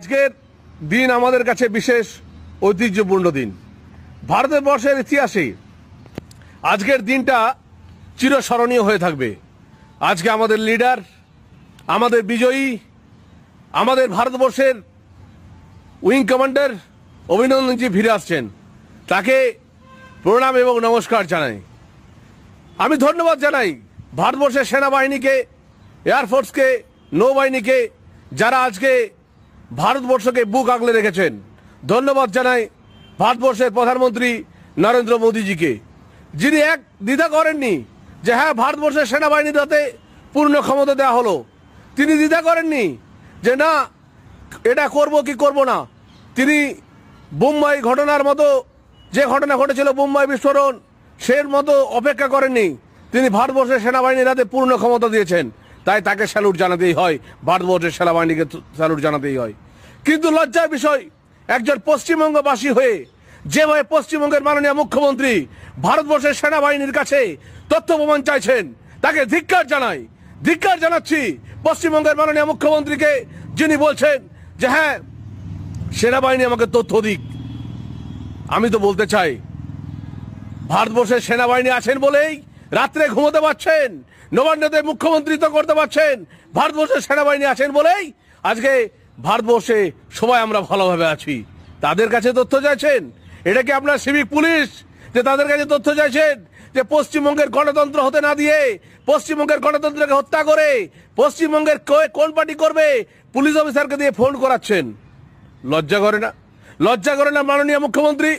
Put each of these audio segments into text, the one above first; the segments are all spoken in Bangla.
আজকের দিন আমাদের কাছে বিশেষ ঐতিহ্যপূর্ণ দিন। ভারতবর্ষের ইতিহাসে আজকের দিনটা চিরস্মরণীয় হয়ে থাকবে। আজকে আমাদের লিডার, আমাদের বিজয়ী, আমাদের ভারতবর্ষের উইং কমান্ডার অভিনন্দনজি ফিরে আসছেন। তাকে প্রণাম এবং নমস্কার জানাই। আমি ধন্যবাদ জানাই ভারতবর্ষের সেনাবাহিনীকে এয়ারফোর্সকে নৌবাহিনীকে, যারা আজকে ভারতবর্ষকে বুক আগলে রেখেছেন। ধন্যবাদ জানাই ভারতবর্ষের প্রধানমন্ত্রী নরেন্দ্র মোদীজিকে, যিনি এক দ্বিধা করেননি যে হ্যাঁ ভারতবর্ষের সেনাবাহিনীর হাতে পূর্ণ ক্ষমতা দেওয়া হলো। তিনি দ্বিধা করেননি যে না, এটা করব কি করব না। তিনি বোম্বাই ঘটনার মতো, যে ঘটনা ঘটেছিল বোম্বাই বিস্ফোরণ, সের মতো অপেক্ষা করেননি। তিনি ভারতবর্ষের সেনাবাহিনীর হাতে পূর্ণ ক্ষমতা দিয়েছেন। তাই তাকে স্যালুট জানাতেই হয়, ভারতবর্ষের সেনাবাহিনীকে স্যালুট জানাতেই হয়। কিন্তু লজ্জার বিষয়, একজন পশ্চিমবঙ্গবাসী হয়ে, যেভাবে পশ্চিমবঙ্গের মাননীয় মুখ্যমন্ত্রী ভারতবর্ষের সেনাবাহিনীর কাছে তথ্য প্রমাণ চাইছেন, তাকে ধিক্কার জানাই। ধিক্কার জানাচ্ছি পশ্চিমবঙ্গের মাননীয় মুখ্যমন্ত্রীকে, যিনি বলছেন যে হ্যাঁ সেনাবাহিনী আমাকে তথ্য দিক। আমি তো বলতে চাই, ভারতবর্ষের সেনাবাহিনী আছেন বলেই রাত্রে ঘুমোতে পারছেন? নবান্নতে মুখ্যমন্ত্রিত্ব করতে পারছেন। ভারতবর্ষের সেনাবাহিনী আছেন বলেই আজকে ভারতবর্ষে সবাই আমরা ভালোভাবে আছি। তাদের কাছে তথ্য চাইছেন? এটা কি আপনার সিভিক পুলিশ? যে তাদের কাছে তথ্য চাইছেন? যে পশ্চিমবঙ্গের গণতন্ত্র হতে না দিয়ে পশ্চিমবঙ্গের গণতন্ত্রকে হত্যা করে পশ্চিমবঙ্গের কোন পার্টি করবে? পুলিশ অফিসারকে দিয়ে ফোন করাচ্ছেন। লজ্জা করে না? লজ্জা করে না মাননীয় মুখ্যমন্ত্রী?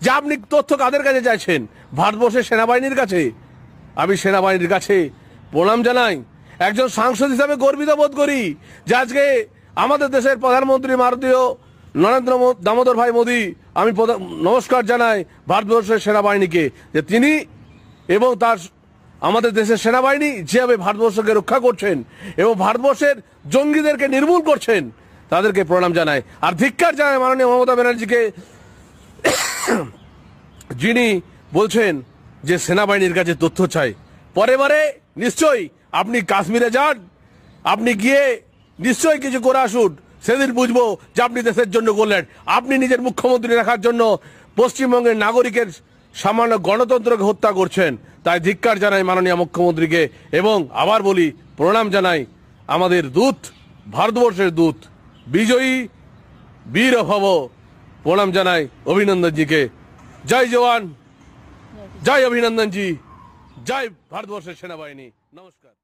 যে আপনি তথ্য কাদের কাছে চাইছেন? ভারতবর্ষের সেনাবাহিনীর কাছে? আমি সেনাবাহিনীর কাছে প্রণাম জানাই। একজন সাংসদ হিসাবে গর্বিত বোধ করি, যে আজকে আমাদের দেশের প্রধানমন্ত্রী ভারতীয় নরেন্দ্র দামোদর ভাই মোদী, আমি নমস্কার জানাই ভারতবর্ষের সেনাবাহিনীকে, যে তিনি এবং তার আমাদের দেশের সেনাবাহিনী যেভাবে ভারতবর্ষকে রক্ষা করছেন এবং ভারতবর্ষের জঙ্গিদেরকে নির্মূল করছেন, তাদেরকে প্রণাম জানাই। আর ধিক্কার জানায় মাননীয় মমতা ব্যানার্জিকে, যিনি বলছেন যে সেনাবাহিনীর কাছে তথ্য চাই। পরে বারে নিশ্চয়ই আপনি কাশ্মীরে যান, আপনি গিয়ে নিশ্চয়ই কিছু করে আসুন। সেদিন বুঝব যে আপনি দেশের জন্য করলেন। আপনি নিজের মুখ্যমন্ত্রী রাখার জন্য পশ্চিমবঙ্গের নাগরিকের সামান্য গণতন্ত্রকে হত্যা করছেন। তাই ধিক্কার জানাই মাননীয় মুখ্যমন্ত্রীকে এবং আবার বলি, প্রণাম জানাই আমাদের দূত, ভারতবর্ষের দূত, বিজয়ী বীর ভব প্রণাম জানাই অভিনন্দনজিকে। জয় জওয়ান। জয় অভিনন্দনজি জয় ভারতবর্ষের সেনাবাহিনী। নমস্কার।